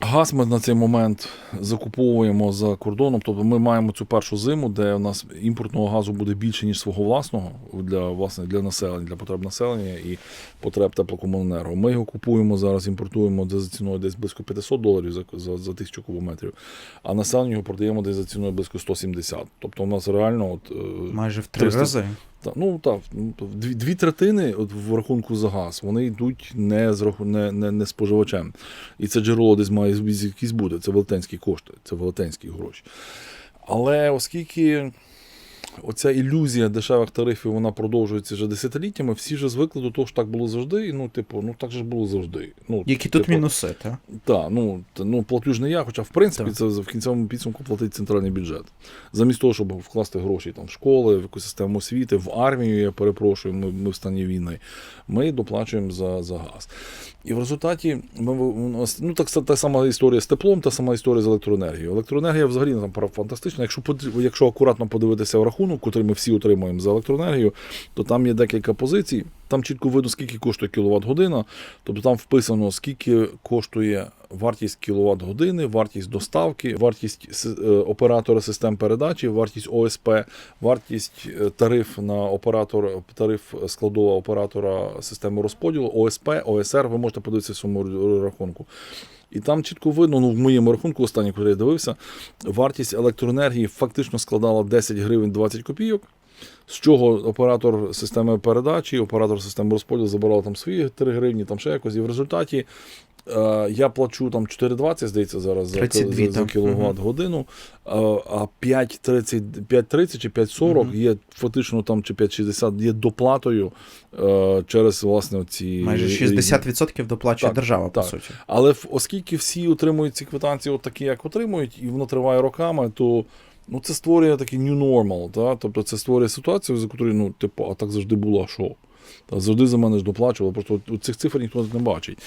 Газ ми на цей момент закуповуємо за кордоном. Тобто ми маємо цю першу зиму, де у нас імпортного газу буде більше, ніж свого власного для, власне, для населення, для потреб населення і потреб теплокомуненерго. Ми його купуємо зараз, імпортуємо десь за ціною десь близько 500 доларів за, за, за тисячу кубометрів, а населенню його продаємо десь за ціною близько 170. Тобто у нас реально от, е, Майже в три рази. Та, ну так, ну, дві, дві третини от, в рахунку за газ, вони йдуть не, з не, не, не споживачем. І це джерело десь має якісь буде. Це велетенські кошти, це велетенські гроші. Але оскільки оця ілюзія дешевих тарифів вона продовжується вже десятиліттями, всі вже звикли до того, що так було завжди. І, ну, типу, ну так же ж було завжди. Ну, Які тут типу, мінуси, так? так, ну, ну платю ж не я, хоча в принципі Так. це в кінцевому підсумку платить центральний бюджет. Замість того, щоб вкласти гроші там, в школи, в якусь систему освіти, в армію, я перепрошую, ми, ми в стані війни, ми доплачуємо за, за газ. І в результаті ми, ну, так, та сама історія з теплом, та сама історія з електроенергією. Електроенергія взагалі там фантастична. Якщо, якщо акуратно подивитися в рахунок, який ми всі отримуємо за електроенергію, то там є декілька позицій. Там чітко видно, скільки коштує кіловат година. Тобто там вписано, скільки коштує вартість кіловат години, вартість доставки, вартість е, оператора систем передачі, вартість ОСП, вартість е, тариф на оператор, тариф складова оператора системи розподілу, ОСП, ОСР. Ви можете подивитися в своєму рахунку. І там чітко видно, ну в моєму рахунку, останній, коли я дивився, вартість електроенергії фактично складала 10 гривень 20 копійок. З чого оператор системи передачі, оператор системи розподілу забирав там свої 3 гривні, там ще якось. І в результаті е, я плачу там 4,20, здається, зараз за, 32 за, за там. кіловат годину, е, а 5,30 5,30 чи 5,40 Мгм. є фактично там чи 5,60 є доплатою е, через власне ці Майже 60% доплачує Так, держава, по суті. але оскільки всі отримують ці квитанції, от такі, як отримують, і воно триває роками, то ну, це створює такий new normal. Та? Тобто це створює ситуацію, за якою, ну, типу, а так завжди було, а що? Та завжди за мене ж доплачували, просто цих цифр ніхто не бачить.